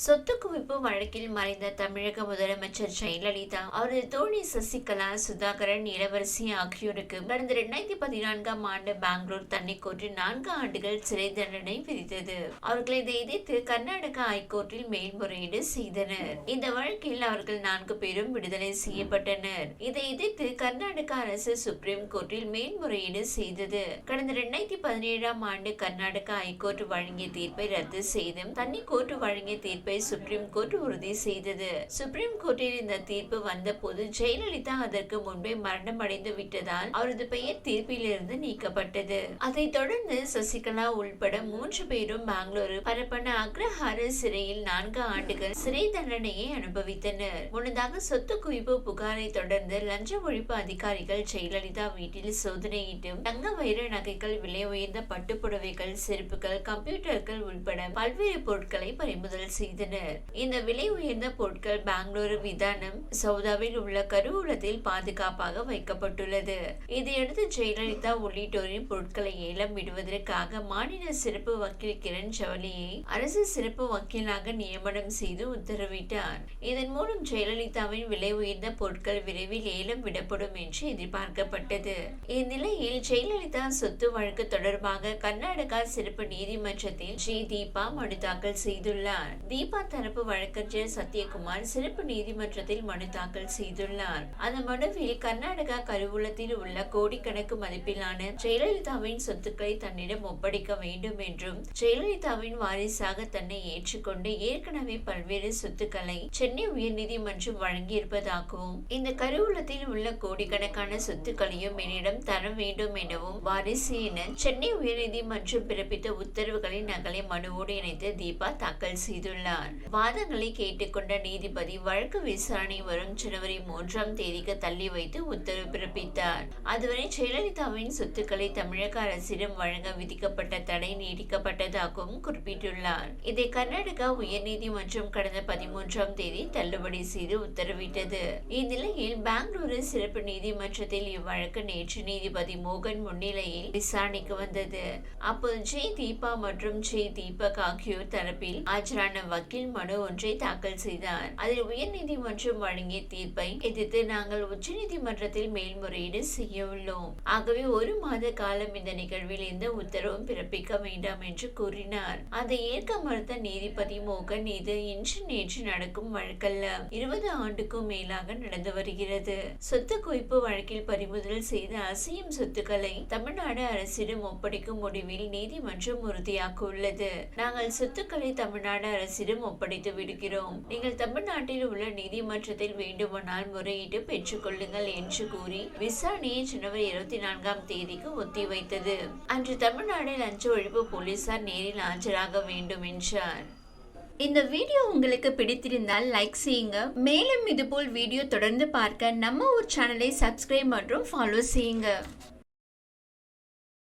சொத்து குவிப்பு வழக்கில் மறைந்த தமிழக முதலமைச்சர் ஜெயலலிதா அவரது தோழி சசிகலா சுதாகரன் இளவரசி ஆகியோருக்கு கடந்த இரண்டாயிரத்தி பதினான்காம் ஆண்டு பெங்களூர் தண்ணி கோர்ட்டு நான்கு ஆண்டுகள் சிறை தண்டனை விதித்தது. அவர்களை இதை எதிர்த்து கர்நாடக ஹைகோர்ட்டில் மேல்முறையீடு செய்தனர். இந்த வழக்கில் அவர்கள் நான்கு பேரும் விடுதலை செய்யப்பட்டனர். இதை எதிர்த்து கர்நாடக அரசு சுப்ரீம் கோர்ட்டில் மேல்முறையீடு செய்தது. கடந்த இரண்டாயிரத்தி பதினேழாம் ஆண்டு கர்நாடக ஹைகோர்ட் வழங்கிய தீர்ப்பை ரத்து செய்தும் தண்ணி கோர்ட் வழங்கிய தீர்ப்பை தீர்ப்பை சுப்ரீம் கோர்ட் உறுதி செய்தது. சுப்ரீம் கோர்ட்டில் இந்த தீர்ப்பு வந்தபோது ஜெயலலிதா அதற்கு முன்பே மரணம் அடைந்து விட்டதால் அவரது பெயர் தீர்ப்பிலிருந்து நீக்கப்பட்டது. அதைத் தொடர்ந்து சசிகலா உள்பட மூன்று பேரும் பெங்களூரு பரப்பன அக்ரஹார சிறையில் நான்கு ஆண்டுகள் சிறை தண்டனையை அனுபவித்தனர். முன்னதாக சொத்து குவிப்பு புகாரை தொடர்ந்து லஞ்ச ஒழிப்பு அதிகாரிகள் ஜெயலலிதா வீட்டில் சோதனையிட்டும் தங்க வைர நகைகள் விலை உயர்ந்த பட்டுப்புடவைகள் செருப்புகள் கம்ப்யூட்டர்கள் உள்பட பல்வேறு பொருட்களை பறிமுதல் செய்தனர். செய்தனர். இந்த விலை உயர்ந்த பொருட்கள் பெங்களூரு விதானம் சவுதாவில் உள்ள கருவூலத்தில் பாதுகாப்பாக வைக்கப்பட்டுள்ளது. இதையடுத்து ஜெயலலிதா உள்ளிட்டோரின் பொருட்களை ஏலம் விடுவதற்காக மாநில சிறப்பு வக்கீல் கிரண் ஜவலியை அரசு சிறப்பு வக்கீலாக நியமனம் செய்து உத்தரவிட்டார். இதன் மூலம் ஜெயலலிதாவின் விலை உயர்ந்த பொருட்கள் விரைவில் ஏலம் விடப்படும் என்று எதிர்பார்க்கப்பட்டது. இந்நிலையில் ஜெயலலிதா சொத்து வழக்கு தொடர்பாக கர்நாடகா சிறப்பு நீதிமன்றத்தில் ஜி. தீபா மனு தாக்கல் செய்துள்ளார். தீபா தரப்பு வழக்கறிஞர் சத்யகுமார் சிறப்பு நீதிமன்றத்தில் மனு தாக்கல் செய்துள்ளார். அந்த மனுவில் கர்நாடகா கருவூலத்தில் உள்ள கோடிக்கணக்கு மதிப்பிலான ஜெயலலிதாவின் சொத்துக்களை தன்னிடம் ஒப்படைக்க வேண்டும் என்றும் ஜெயலலிதாவின் வாரிசாக தன்னை ஏற்றுக்கொண்டு ஏற்கனவே பல்வேறு சொத்துக்களை சென்னை உயர்நீதிமன்றம் வழங்கியிருப்பதாகவும் இந்த கருவூலத்தில் உள்ள கோடிக்கணக்கான சொத்துக்களையும் என்னிடம் தர வேண்டும் எனவும் வாரிசு என சென்னை உயர்நீதிமன்றம் பிறப்பித்த உத்தரவுகளின் நகலை மனுவோடு இணைத்து தீபா தாக்கல் செய்துள்ளார். வாதங்களை கேட்டுக்கொண்ட நீதிபதி வழக்கு விசாரணை வரும் ஜனவரி மூன்றாம் தேதிக்கு தள்ளி வைத்து உத்தரவு பிறப்பித்தார். அதுவரை ஜெயலலிதாவின் சொத்துக்களை தமிழக அரசிடம் வழங்க விதிக்கப்பட்ட தடை நீடிக்கப்பட்டதாகவும் குறிப்பிட்டுள்ளார். இதை கர்நாடகா உயர்நீதிமன்றம் கடந்த பதிமூன்றாம் தேதி தள்ளுபடி செய்து உத்தரவிட்டது. இந்நிலையில் பெங்களூரு சிறப்பு நீதிமன்றத்தில் இவ்வழக்கு நேற்று நீதிபதி மோகன் முன்னிலையில் விசாரணைக்கு வந்தது. அப்போது ஜெய் தீபா மற்றும் ஜெய் தீபக் ஆகியோர் தரப்பில் ஆஜரான வக்கீல் மனு ஒன்றை தாக்கல் செய்தார். அதில் உயர்நீதிமன்றம் வழங்கிய தீர்ப்பை எதிர்த்து நாங்கள் உச்சநீதிமன்றத்தில் மேல்முறையீடு செய்ய உள்ளோம் ஆகவே ஒரு மாத காலம் இந்த நிகழ்வில் எந்த உத்தரவும் பிறப்பிக்க வேண்டாம் என்று கூறினார். அதை ஏற்க மறுத்த நீதிபதி மோகன் இது இன்று நேற்று நடக்கும் வழக்கல்ல. இருபது ஆண்டுக்கும் மேலாக நடந்து வருகிறது. சொத்து குவிப்பு வழக்கில் பறிமுதல் செய்த அசையும் சொத்துக்களை தமிழ்நாடு அரசிடம் ஒப்படைக்கும் முடிவில் நீதிமன்றம் உறுதியாக்கியுள்ளது நாங்கள் சொத்துக்களை தமிழ்நாடு அரசிடம் ஒப்படைத்து விடுகிறோம். நீங்கள் தமிழ்நாட்டில் உள்ள நீதிமன்றத்தில் வேண்டுமானால் முறையீட்டு பெற்றுக்கொள்ளுங்கள் என்று கூறி விசாரணையை ஜனவரி இருபத்தி நான்காம் தேதிக்கு ஒத்திவைத்தது. அன்று தமிழ்நாடு லஞ்ச ஒழிப்பு போலீசார் நேரில் ஆஜராக வேண்டும் என்றார். இந்த வீடியோ உங்களுக்கு பிடித்திருந்தால் லைக் செய்யுங்க. மேலும் இதுபோல் வீடியோ தொடர்ந்து பார்க்க நம்ம ஒரு சேனலை சப்ஸ்கிரைப் மற்றும் ஃபாலோ செய்யுங்க.